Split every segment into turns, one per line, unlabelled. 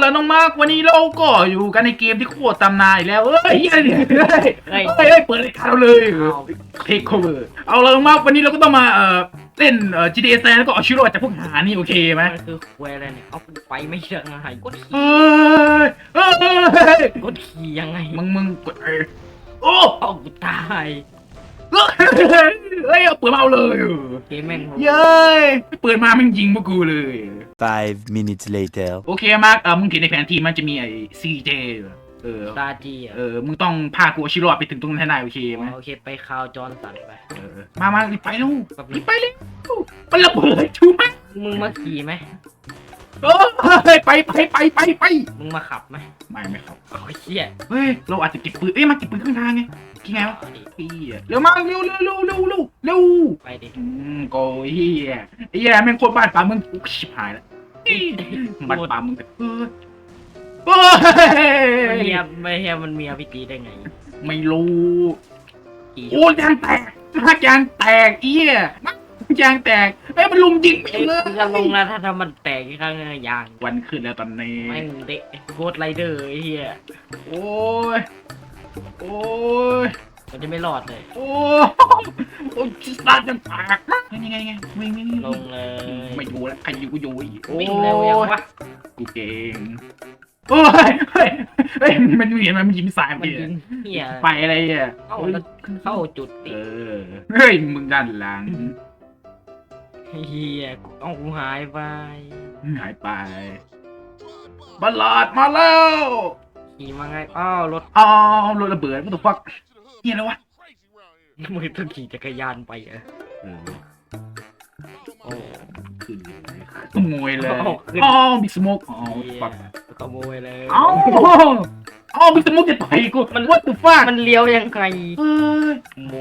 แล้วน้องมาร์ควันนี้เราก็อยู่กันในเกมที่โคตรตำนานอีกแล้วเฮ้ยเฮ้ยเฮ้ย
เฮ้ย
เฮ้ยเฮ้ยเปิดรายการเราเลย
เอา
เทคโคเวอร์เอาละน้องมาร์ควันนี้เราก็ต้องมาเอ่อเล่นเอ่อ GTA San แล้วก็เอาชีวิตรอดจากพวกหานี่โอเคไหม
มันคือควยอะไรเนี่ย เอากูไปไม่ยังไงกดขี่
เฮ้ยเฮ้ย
กดขี่ยังไง
มึงมึงกดเออโอ้
เอากูตาย
เฮ้ย เฮ้ยเอาเปิดมาเอาเลย
เกมแม่ง
เย้ยเปิดมาแมันยิงพวกกูเลย
Five minutes later.
โอเคมาร์คเออมึงเห็นในแผนที่มันจะมีไอ้ CJ เออ
ตาจีอะ
เออมึงต้องพากูเอาชีวิตรอดไปถึงตรงนั้นให้ได้โอเคไหม
โอเคไปข่าวจอห์นสันไป
เออมามารีบไปลูก
แบบ
รี
นี้
บไปเลยมันระเบิดชูมั้ย
มึงมาขี่ไหม
เอ้ยไปไปไปไปไป
มึงมาขับไหม
ไม่ไม่ครับ
เอาเชี่ย
เฮ้ยเราอาจจะเก็บปืนเอ้ยมาเก็บปืนข้างทางไงกี่ไงวะ
เอาดิ
พี่เร็วมาเร็วเร็วเร็วเร็วเร็วเร็ว
ไปดิ
อืมโกเฮียไอ้เหี้ยแม่งโคตรบ้านป่ามึงอุ๊ยชิบหายแล้วบ้านป่ามึงแต่เออเฮ้ย
เมียไม่เฮียมันเมียพี่ตีได้ไง
ไม่รู้
ขี่
โอ้ยยางแตกมากยางแตกเอี้ยมาก ยางแตกเอ้ยมันลุมยิง
เอ้
ไม่
ย
เลย
มึงจะลงแล้วถ้าถ้ามันแตกอีกครั้งนึงยาง
วันขึ้นแล้วตอนนี้
แม่งเด็กโคตรไรเดอร์ไอ้เฮีย
โอ้ย โอ้ย
มันจะไม่รอดเลย
โอ้ยโอ้ยสตาร์ทยังแตกมากยังไงยังไงวิ่งวิ่งวิ่ง
ลงเลย
ไม่อยู่แล้วใครอยู่ก็อยู่อีกโอ้ย
วิ่งเร็วยังวะ
กูเก่งโอ้ยเฮ้ยเฮ้ยมันเห็นไหมมันยิงสายไป
มันยิงเฮีย
ไปอะไรอะ
เข้าแล้ว เข้าจุด
เอ
ติ
อ เฮ้ย มึงด้านหลัง
เฮียเอากูหายไป
หายไปบัลลาดมาแล้ว
ขี่มาไงอ้าวรถ
อ้าวรถระเบิด what the fuck เฮียอะไรวะ
มึงต้องขี่จักรยานไปเหรอ
เออ
โอ้
ขึ้นเลยขโมยเลย
อ้าวขึ้น
อ๋อบิ๊กสโมกอ๋อ
เฮีย
fuck
ขโมยเลย
เอ้า เอ้าบิ๊กสโมกจะต่อยกูมัน what the fuck
มันเลี้ยวยังไง
เฮ้ย
โม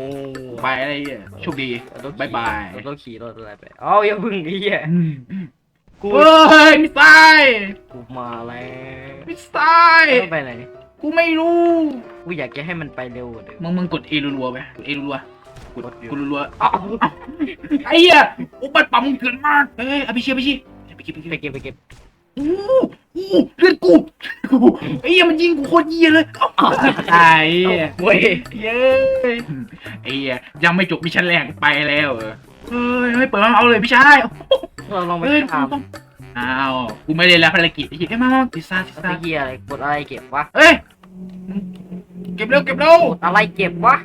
ไปอะไรอะโชคดี
เรต้อง
บ๊ายบาย
เราต้องขี่รถอะไรไปเอ้าอย่าพึ่งเฮียกู
เฮ้ยมิสไซล์
กูมาแล้ว
มิสไซล์
ต้องไปไหน
กูไม่รู้
กูอยากจะให้มันไปเร็วกว่าเดิม
มึงมึงกด A รัวๆไปกด A รัวๆกดกดรัวๆ
เอ้า
ไอ้เหี้ยโอ้บัดปั๊มเกินมากเฮ้ยเอาไปเชียร์ไปเชียร์ไปเก็บไปเก็บ
ไปเก็บไปเก็บ
อู้อู้เลือดกูกูไอ้เหี้ยมันยิงกูโคตรเหี้ยเลยไอ้เหี้ย
เว้ย
เย้ยไอ้เหี้ยยังไม่จบมิชชั่นแรกไปแล้วเออเฮ้ยเฮ้ยเปิดมาเอาเลยพี่ชาย
เราลองไป
เฮ้ย
ถาม
ต้องอ้าวกูไม่ได้แล้วภารกิจไอ้เหี้ยเอ้ยมามาพิซซ่าพิซ
ไอ้
ซ่า
เฮียอะไรกดอะไรเก็บวะ
เฮ้ย เก็บเร็วเก็บเร็ว
กดอะไรเก็บวะ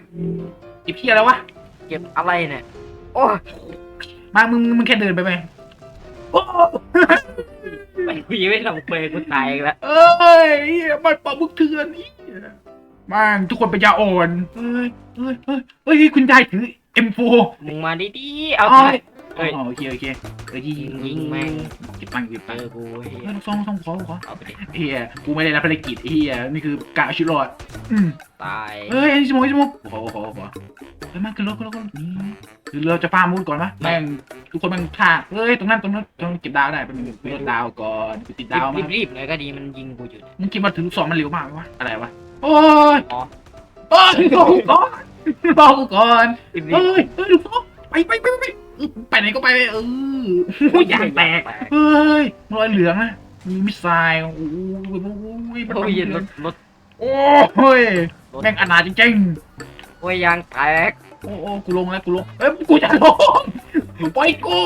เก็บเหี้ยอะไรวะ
เก็บอะไรเนี่ยโอ้ย
มา มึง มึงแค่เดินไปไหมโอ้
ไปกูยังไม่ทำเควกูตายอีกแล้ว
เอ้ยเหี้ยมันปลาบึกเถื่อนนี่มันทุกคนเป็นยาอ่อนเฮ้ยเฮ้ยเฮ้ยเฮ้ยคุณยายถือ M4
มึงมาดีๆเอา
เอ้
ไป
ย
เฮ้ย
อ๋อโอเคโอเคเออยิง
ยิงแม่ง
เก็บตังค์เก็บ
เจ
ตัง
อ
ค์
กูเฮี
เฮ้
ย
ยซ่องซ่องขอขอ
เอาไปดิ
เฮียกูไม่ได้รับภารกิจเฮียนี่คือการเอาชีวิตรอดอืม
ตาย
เฮ้ยอันนี้สมองสมองขอขอขอเฮ้ยมันขึ้นรถขึ้นรถขึ้นรถนี่หรือเราจะฟาร์มมูดก่อนปะแม่งทุกคนแมันฆ่าเฮ้ยตรงนั้นตรงนั้นตรงนั้นเก็บดาวได้เป็นเก็บดาวก่อนกูติดดาวมา
รีบรีบๆหน่อยก็ดีมันยิงกูอยู่
มึงคิดว่าถือลูกซองมันเร็วมากไหมวะอะไรวะโอ้ย
อ๋อ
โอ้ยบอกกูก่อนบอกกูก่อน
รีบรี
เฮ้
บ
ยเฮ้ยลูกซอง ไปไปไปไปไปไหนก็ไปเออโอ้ยยางแตกเฮ้ยรอยเหลืองอะมีมิสไซล์โอ้โหโอ้โห
โอ้ยรถรถ
โอ้ยแม่งอนาถจริง
โอ้ยยางแตก
ๆโอ้โอ้กูลงแล้วกูลงเอ้ยกูจะลงปล่อยกู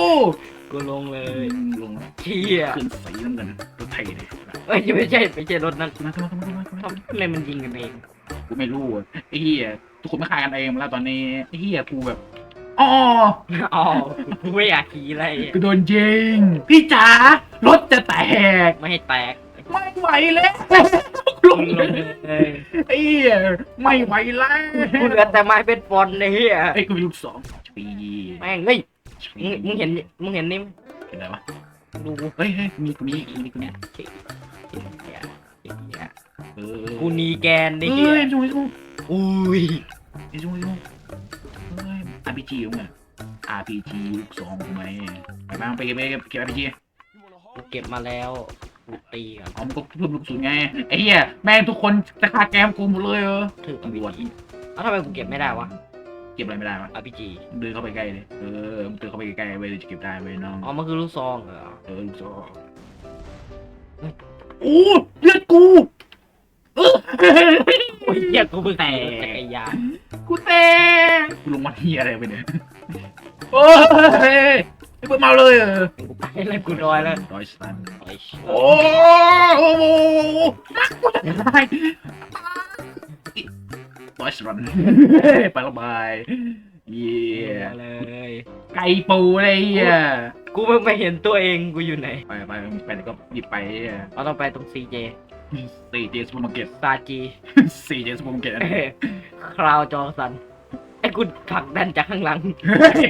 กูลงเลย
ลงแล้ว
เฮีย
ขึ้นสีน้ำเงินรถไทยเลย
เอ้ยไม่ใช่ไม่ใช่รถนั้น
มาทำไมทำไมทำไมทำไม
ทำไมมันยิงกันเอง
กูไม่รู้อะไอ้เหี้ยทุกคนไม่คายกันเองแล้วตอนนี้ไอ้เหี้ยกูแบบ อ๋อ
อ๋อกูไม่อยากขี่อะไรอะ
กูโดนยิง พี่จ๋ารถจะแตก
ไม่ให้แตก
ไม่ไหวแล้วลง
ลง
เล
เลยย
ไอ้เหี้ยไม่ไหวแล้ว
กูเหลือแต่ไม้เป็นฟอนต์ไอ้เฮีย
ไอ้ยกูมีลูกสองปี
แม่งเฮ้ยมึงมึงเห็นมึงเห็นนี่ไหม
เห็นอะไรวะ
ดูกู
เฮ้ยเฮ้ยมีกูมีมีกู
เนี่
เนี่ยย
เฮียเฮีย
เออ
กูนีแกนไอ้
เฮ้
เฮีย
ยจูจู
อุ้ย
ไอ้จูจูเฮ้ย RPG ของมึงอะ RPG ลูกสองกูไหมไปบ้างไปเก็บไปเก็บเก็บ RPG
กูเก็บมาแล้วกูตีกับ
อ๋อมันก็เพิ่มลูกศูนย์ไงไอ้เหี้ยแม่งทุกคนจะฆ่าแกมกูหมดเลยเออ
ถือ
ตำรวจ
เอ้าทำไมกูเก็บไม่ได้วะ
เก็บอะไรไม่ได้วะ
RPG
เดินเข้าไปใกล้เลยเออมึงเดินเข้าไปใกล้ๆเว้ยเดี๋ยวจะเก็บได้เว้ยน้อง
อ๋อมันคือลูกซองเหรอ
เออลูกสองโอ้เลือดกูเออ
โอ้ยเหี้ยกูเพิ่งแต่จักรยาน
กูเตะกูลง มาเฮียอะไรไปเนี่ยโอ้ยไอ้เปิดมาเลยเออ
กูไปแล้วกูรอยแล้ว
ดอยสตัน
โอ้ย
โอ้โหนักกูจะตายดอยสตันไประบายเยี่ย
เลย
ไก่ปูเลยเหี้ย
กูเพิ่งไปเห็นตัวเองกูอยู่ไหน
ไปไปไปไหนก็หยิบไปเหี้ย
เราต้องไปตรงซีเจ
สี่เจสซูเปอร์มาร์เก็ต
ซาจี
สี่เจสซูเปอร์มาร์เก็ต
คราวจอสันไอ้กูผลักดันจากข้างหลัง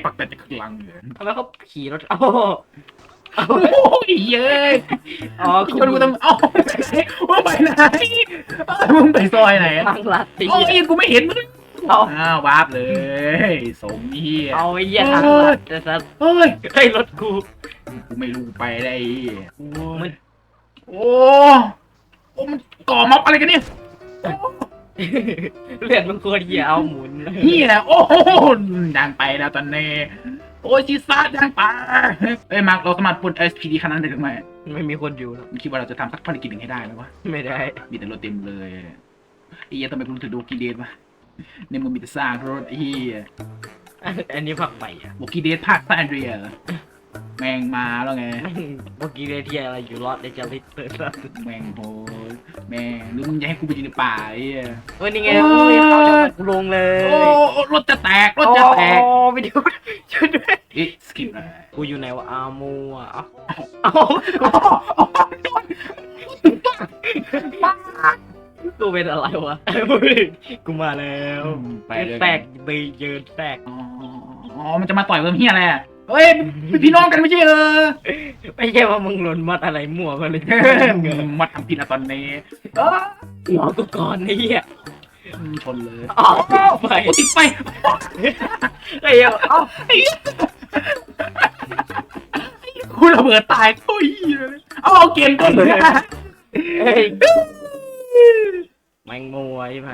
ปักแต่จะข้างหลังเลย
ทำไมเขาขี่รถเอ้าเอา
โอ้ยเย้ย
อ๋อ
กู
กู
จะรู้ทำเอ้าว่าไปไหนเอ้ยมึงไปซอยไหน
ทางลัดไอ้
โอ้
เหี้ย
ยกูไม่เห็นมึง
เอา
อ้าววาร์ปเลยสมเฮีย
เอาไอ้เหี้ยทางลัดแต่สัส
เฮ้ย
ไอ้ยรถกู
กูไม่รู้ไปได้ไอ้เหี้ย
มัน
โอ้โอ้มันก่อม็อบอะไรกันเนี่ย
เลือดมันโคตรเหี้ยเอาหมุน
เฮียโอ้โหดังไปแล้วตอนนี้ โอ้ยชีซ่าดังไปเอ้ยมาร์คเราสามารถปล้น SPD คันนั้นได้หรือไม่
ไม่มีคนอยู่แล้ว
มึงคิดว่าเราจะทำสักภารกิจหนึ่งให้ได้ไหมวะ
ไม่ได้
มีแต่รถเต็มเลยไอ้เหี้ยทำไมกูถึงดูกีเดทวะในมึงมีแต่สร้างรถไอ้เหี้ย
อันอันนี้พักไปอะ
บอกกีเดทภาคซานเรียเหรอ แม่งมาแล้วไง
แม่งเมื่อกี้เรเทียอะไรอยู่รอดในจริตเลยสัส
แม่งโหดแม่งหรือมึงจะให้กูไปอยู่ในป่าไอ้เหี้ย
เฮ้ยนี่ไงโอ้ยเขาจะมากูลงเลย
โอ้รถจะแตกรถจะแตก
โอ้วิดีโอช่วยด้วย
เอ๊ะสกิปเลย
กูอยู่ไหนวะอามูอะเอ้าเอ้ากูเป็นอะไรวะกูมาแล้ว
ไปเลย
แตกไปเยินแตก
อ๋ออ๋อ มันจะมาต่อยเพิ่มเฮียอะไรอะ เฮ้ยเป็นพี่น้องกันไม่ใช่เออ
ไม่ใช่ว่ามึงหล่นมัดอะไรมั่วมาเลย
มาทำผิดอะตอนนี้เออ
หัวกูก่อนไอ้เหี้ย
ชนเลย
อ๋อไป
โอ้ติดไฟ
ไอ้เหี้ยเอ้า
กูระเบิดตายโอ้ยเลยเอาเอาเกมก่อนเลย
เฮ้ยแมงมัวใช่ไหม